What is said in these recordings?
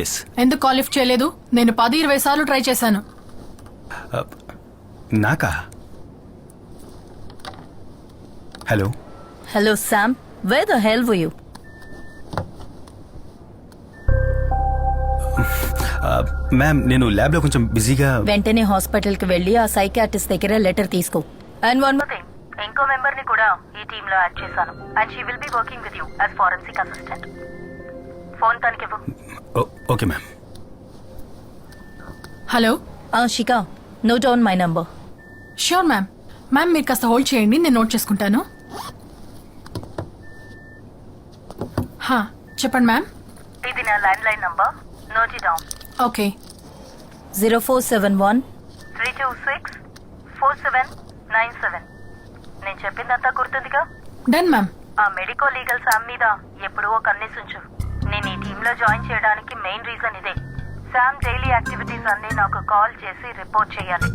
Yes ఎందుకు call lift చేయలేదు? నేను పది ఇరవై సార్లు ట్రై చేశాను. నాకా? Hello hello Sam where the hell you ma'am నేను ల్యాబ్లో కొంచెం బిజీగా వెంటనే హాస్పిటల్కి వెళ్ళి ఆ సైకాట్రిస్ట్ దగ్గర లెటర్ తీసుకో. అండ్ వన్ థింగ్ ఇంకో మెంబర్ని కూడా ఈ టీమ్లో యాడ్ చేశాను. And she will be working with you as forensic assistant phone తనకివ్వు. Okay ma'am. Hello? Shikha note down my number. Sure ma'am. Ma'am మీరు కాస్త హోల్డ్ చేయండి నేను నోట్ చేసుకుంటాను. హా, చెప్పండి మ్యామ్. ఇది నా land line number. Note down. Okay. Zero four seven one. Three two six four seven nine seven. నేను చెప్పిందంతా గుర్తుందిగా? Done ma'am. ఆ మెడికో లీగల్ శామ్ మీద ఎప్పుడూ ఒక ఈ టీమ్లో జాయిన్ చేయడానికి మెయిన్ రీజన్ ఇదే. శామ్ డైలీ యాక్టివిటీస్ అన్ని నాకు కాల్ చేసి రిపోర్ట్ చేయాలి.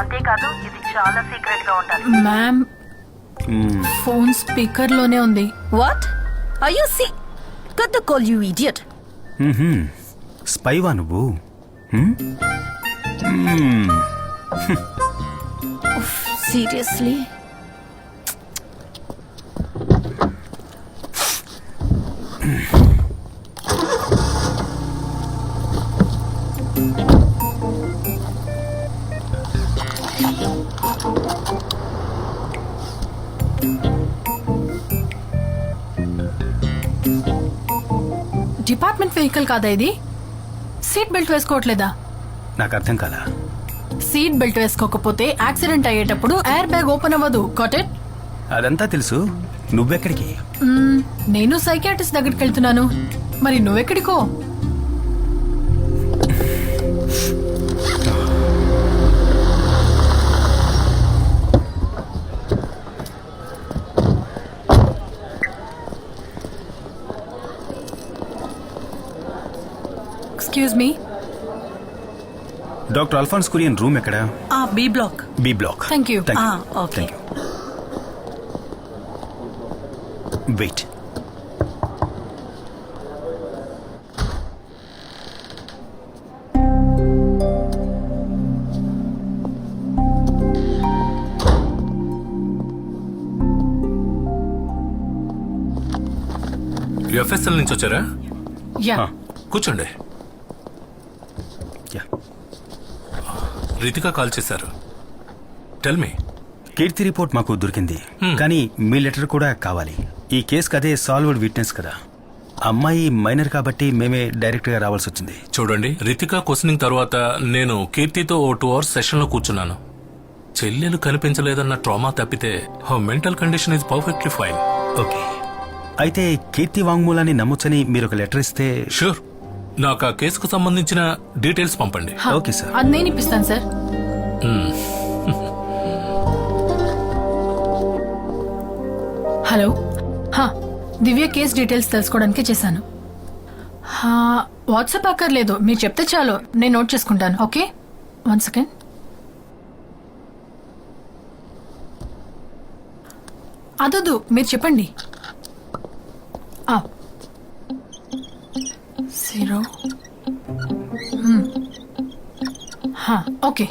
అంతేకాదు ఇది చాలా సీక్రెట్గా ఉండాలి మ్యామ్ ఫోన్ స్పీకర్లోనే ఉంది what I you see cut the call you idiot స్పైవా నువ్వు? Hmm? Hmm. డిపార్ట్మెంట్ వెహికల్ కాదా ఇది? సీట్ బెల్ట్ వేసుకోవట్లేదా? నాకు అర్థం కాలా. సీట్ బెల్ట్ వేసుకోకపోతే యాక్సిడెంట్ అయ్యేటప్పుడు ఎయిర్ బ్యాగ్ ఓపెన్ అవ్వదు. కాటెడ్ అదంతా తెలుసు. నువ్వెక్కడికి? నేను సైకాట్రిస్ట్ దగ్గరికి వెళ్తున్నాను. మరి నువ్వెక్కడికో? Excuse me doctor Alphonse Kurian room ఎక్కడ? ఆ B block B block Thank you. ఆ, okay. వెయిట్ ఎఫ్ఎస్ఎల్ నుంచి వచ్చారా? Yeah Ah. కూర్చోండి. రితిక కాల్ చేశారు. టెల్ మీ కీర్తి రిపోర్ట్ మాకు దొరికింది. కానీ మీ లెటర్ కూడా కావాలి. ఈ కేసుకి అదే సాల్వ్డ్ విట్నెస్ కదా. అమ్మాయి మైనర్ కాబట్టి మేమే డైరెక్ట్గా రావాల్సి వచ్చింది. చూడండి రితిక క్వశ్చనింగ్ తర్వాత నేను కీర్తితో ఓ టూ అవర్స్ సెషన్లో కూర్చున్నాను. చెల్లెలు కనిపించలేదన్న ట్రామా తప్పితే హో mental condition is perfectly fine okay. అయితే కీర్తి వాంగ్మూలాన్ని నమ్మొచ్చని మీరు ఒక లెటర్ ఇస్తే షూర్ నాకు ఆ కేసుకు సంబంధించిన డీటెయిల్స్ పంపండి. హా, ఓకే సార్. అది నేను ఇప్పిస్తాను సార్. హలో. హా, దివ్య కేస్ డీటెయిల్స్ తెలుసుకోవడానికి చేశాను. హా, వాట్సాప్ అక్కర్లేదు. మీరు చెప్తే చాలు. నేను నోట్ చేసుకుంటాను ఓకే? One second. అదొద్దు మీరు చెప్పండి. జీరో మ్మ్. హా, ఓకే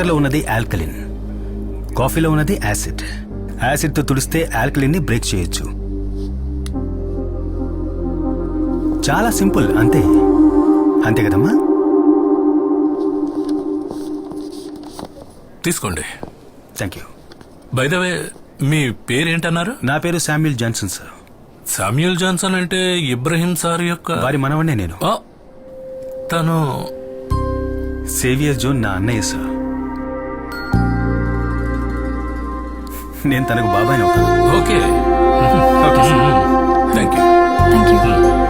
మార్కర్లో ఉన్నది ఆల్కలిన్. కాఫీలో ఉన్నది యాసిడ్. యాసిడ్తో తుడిస్తే ఆల్కలిన్ని బ్రేక్ చేయొచ్చు. చాలా సింపుల్ అంతే. అంతే కదమ్మా? తీసుకోండి. Thank you by the way మీ పేరేంటన్నారు? నా పేరు Samuel Johnson sir Samuel Johnson అంటే ఇబ్రహీం సార్ యొక్క వారి మనవన్నే నేను. తను సేవియర్ జోన్ నా అన్నయ్య సార్ నేను తనకు బాబాయ్ అవుతాను. Okay. Okay thank you thank you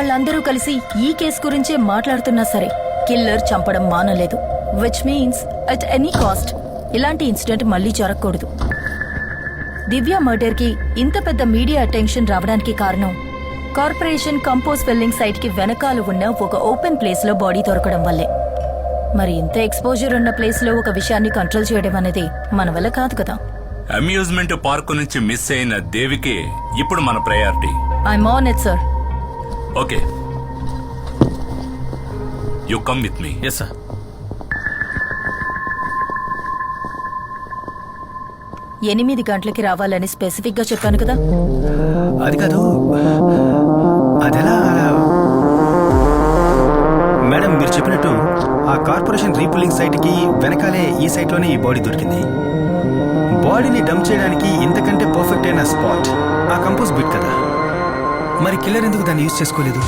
వాళ్ళందరూ కలిసి ఈ కేసు గురించే మాట్లాడుతున్నా సరే కిల్లర్ చంపడం మానలేదు. Which means at any cost ఇలాంటి ఇన్సిడెంట్ మళ్ళీ జరగకూడదు. దివ్య మర్డర్కి ఇంత పెద్ద మీడియా అటెన్షన్ రావడానికి కారణం కార్పొరేషన్ కంపోజ్ ఫిల్లింగ్ సైట్కి వెనకాల ఉన్న ఒక ఓపెన్ ప్లేస్లో బాడీ దొరకడం వల్లే. మరి ఇంత ఎక్స్పోజర్ ఉన్న ప్లేస్లో ఒక విషయాన్ని కంట్రోల్ చేయడం అనేది మన వల్ల కాదు కదా. అమ్యూజ్మెంట్ పార్క్ నుంచి మిస్ అయిన దేవికి ఇప్పుడు మన priority. I'm on it sir okay. You come with me yes sir ఎనిమిది గంటలకి రావాలని స్పెసిఫిక్గా చెప్పాను కదా? అది కాదు. అదెలా? మేడం మీరు చెప్పినట్టు ఆ కార్పొరేషన్ రీపులింగ్ సైట్కి వెనకాలే ఈ సైట్లోనే ఈ బాడీ దొరికింది. బాడీని డంప్ చేయడానికి ఇంతకంటే పర్ఫెక్ట్ మరి కిల్లర్ ఎందుకు దాన్ని యూజ్ చేసుకోలేదు?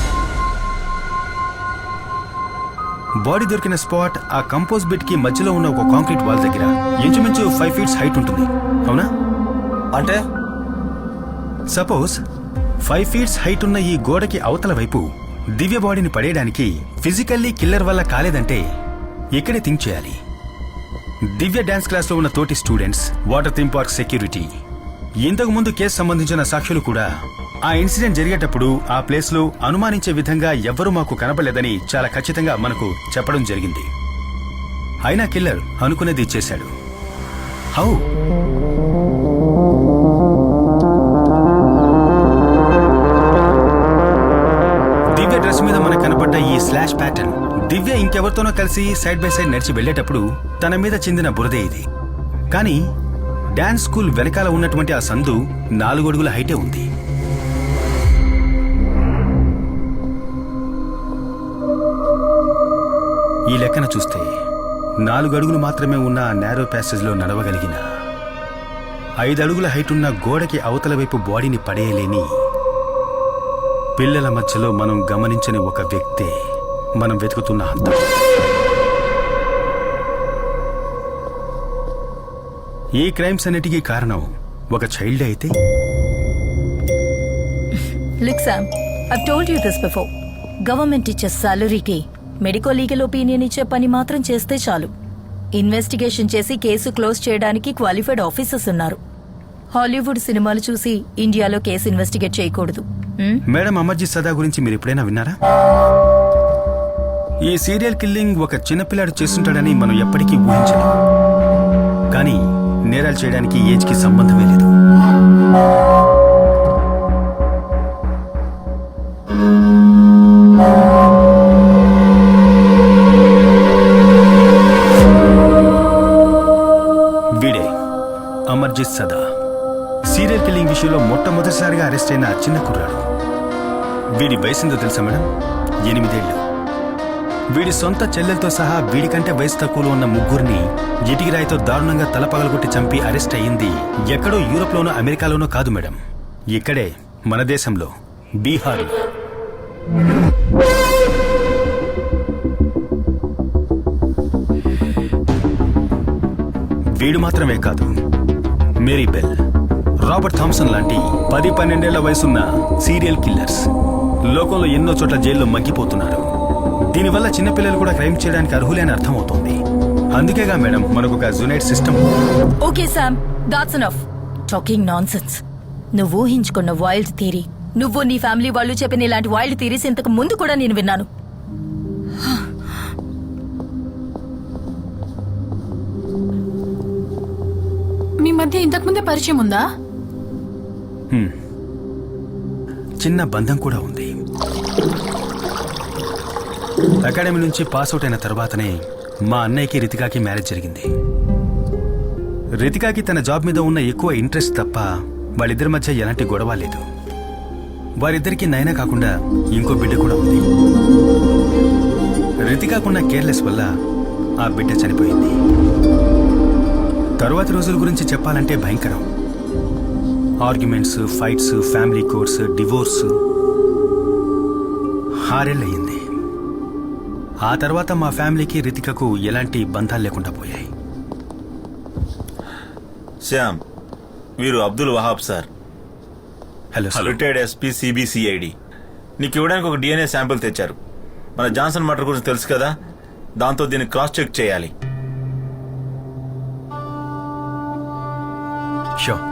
బాడీ దొరికిన స్పాట్ ఆ కంపోజ్ బిట్కి మధ్యలో ఉన్న ఒక కాంక్రీట్ వాల్ దగ్గర ఇంచుమించు ఫైవ్ ఫీట్స్ హైట్ ఉంటుంది. అవునా? అంటే? సపోజ్ ఫైవ్ ఫీట్స్ హైట్ ఉన్న ఈ గోడకి అవతల వైపు దివ్య బాడీని పడేయడానికి ఫిజికల్లీ కిల్లర్ వల్ల కాలేదంటే ఇక్కడే థింక్ చేయాలి. దివ్య డాన్స్ క్లాస్లో ఉన్న తోటి students water theme park security ఇంతకు ముందు కేసు సంబంధించిన సాక్షులు కూడా ఆ ఇన్సిడెంట్ జరిగేటప్పుడు ఆ ప్లేస్లో అనుమానించే విధంగా ఎవ్వరూ మాకు కనపడలేదని చాలా ఖచ్చితంగా మనకు చెప్పడం జరిగింది. అయినా కిల్లర్ అనుకునేది ఇచ్చేశాడు హౌ? దివ్య డ్రెస్ మీద మనకు కనపడ్డ ఈ స్లాష్ ప్యాటర్న్ దివ్య ఇంకెవరితోనో కలిసి సైడ్ బై సైడ్ నడిచి వెళ్ళేటప్పుడు తన మీద చెందిన బురదే ఇది. కానీ డాన్స్ స్కూల్ వెనకాల ఉన్నటువంటి ఆ సందు నాలుగు అడుగుల హైటే ఉంది. ఈ లెక్కన చూస్తే నాలుగు అడుగులు మాత్రమే ఉన్న ఆ నేరో ప్యాసేజ్లో నడవగలిగిన ఐదు అడుగుల హైట్ ఉన్న గోడకి అవతల వైపు బాడీని పడేయలేని పిల్లల మధ్యలో మనం గమనించని ఒక వ్యక్తే మనం వెతుకుతున్న హంతం ఈ క్రైమ్స్ అన్నిటికీ కారణం ఒక చైల్డ్ అయితే? Look Sam I told you this before government ఇచ్చే సాలరీకి మెడికో లీగల్ ఒపీనియన్ ఇచ్చే పని మాత్రం చేస్తే చాలు. ఇన్వెస్టిగేషన్ చేసి కేసు క్లోజ్ చేయడానికి క్వాలిఫైడ్ ఆఫీసర్స్ ఉన్నారు. హాలీవుడ్ సినిమాలు చూసి ఇండియాలో కేసు ఇన్వెస్టిగేట్ చేయకూడదు. మేడం అమర్జీ సదా గురించి మీరు ఎప్పుడైనా విన్నారా? ఈ సీరియల్ కిల్లింగ్ ఒక చిన్నపిల్లాడు చేస్తుంటాడని మనం ఎప్పటికీ ఊహించలేం. కానీ నేరాలు చేయడానికి ఏజ్కి సంబంధమే లేదు. ఇష్యూలో మొట్టమొదటిసారిగా అరెస్ట్ అయిన చిన్న కుర్రాడు. వీడి వయసుందో తెలుసా మేడం? ఎనిమిదేళ్ళు. వీడి సొంత చెల్లెలతో సహా వీడికంటే వయసు తక్కువలో ఉన్న ముగ్గురిని ఇటికిరాయితో దారుణంగా తలపగలగొట్టి చంపి అరెస్ట్ అయ్యింది ఎక్కడో యూరోప్లోనో అమెరికాలోనో కాదు మేడం. ఇక్కడే మన దేశంలో బీహార్లో వీడు మాత్రమే కాదు మేరీ బెల్. రాబర్ట్ థామ్సన్ లాంటి పది పన్నెండేళ్ళ వయసున్న సీరియల్ కిల్లర్స్ లోకంలో ఎన్నో చోట్ల జైల్లో మగ్గిపోతున్నారు. దీనివల్ల చిన్నపిల్లలు కూడా క్రైమ్ చేయడానికి అర్హులే అని అర్థమవుతోంది. అందుకేగా మేడం మనకు ఒక జునైట్ system. Okay Sam that's enough talking nonsense నువ్వు ఊహించుకున్న వైల్డ్ థీరీ నువ్వు నీ ఫ్యామిలీ వాళ్ళు చెప్పిన ఇలాంటి వైల్డ్ థీరీస్ ఇంతకు ముందు కూడా నేను విన్నాను. మీ మధ్య ఇంతకుముందే పరిచయం ఉందా? చిన్న బంధం కూడా ఉంది. అకాడమీ నుంచి పాస్ అవుట్ అయిన తర్వాతనే మా అన్నయ్యకి రితికాకి మ్యారేజ్ జరిగింది. రితికాకి తన జాబ్ మీద ఉన్న ఎక్కువ ఇంట్రెస్ట్ తప్ప వాళ్ళిద్దరి మధ్య ఎలాంటి గొడవ లేదు. వారిద్దరికి నైనా కాకుండా ఇంకో బిడ్డ కూడా ఉంది. రితికాకున్న కేర్లెస్ వల్ల ఆ బిడ్డ చనిపోయింది. తరువాతి రోజుల గురించి చెప్పాలంటే భయంకరం. Arguments fights family court divorce. ఆరేళ్ళయింది ఆ తర్వాత మా ఫ్యామిలీకి రితికకు ఎలాంటి బంధాలు లేకుండా పోయాయి. శ్యామ్ వీరు Abdul Wahab sir. Hello retired SP CBCID. నీకు ఇవ్వడానికి ఒక డిఎన్ఏ శాంపిల్ తెచ్చారు. మన జాన్సన్ మటర్ గురించి తెలుసు కదా? దాంతో దీన్ని క్రాస్ చెక్ చేయాలి. షో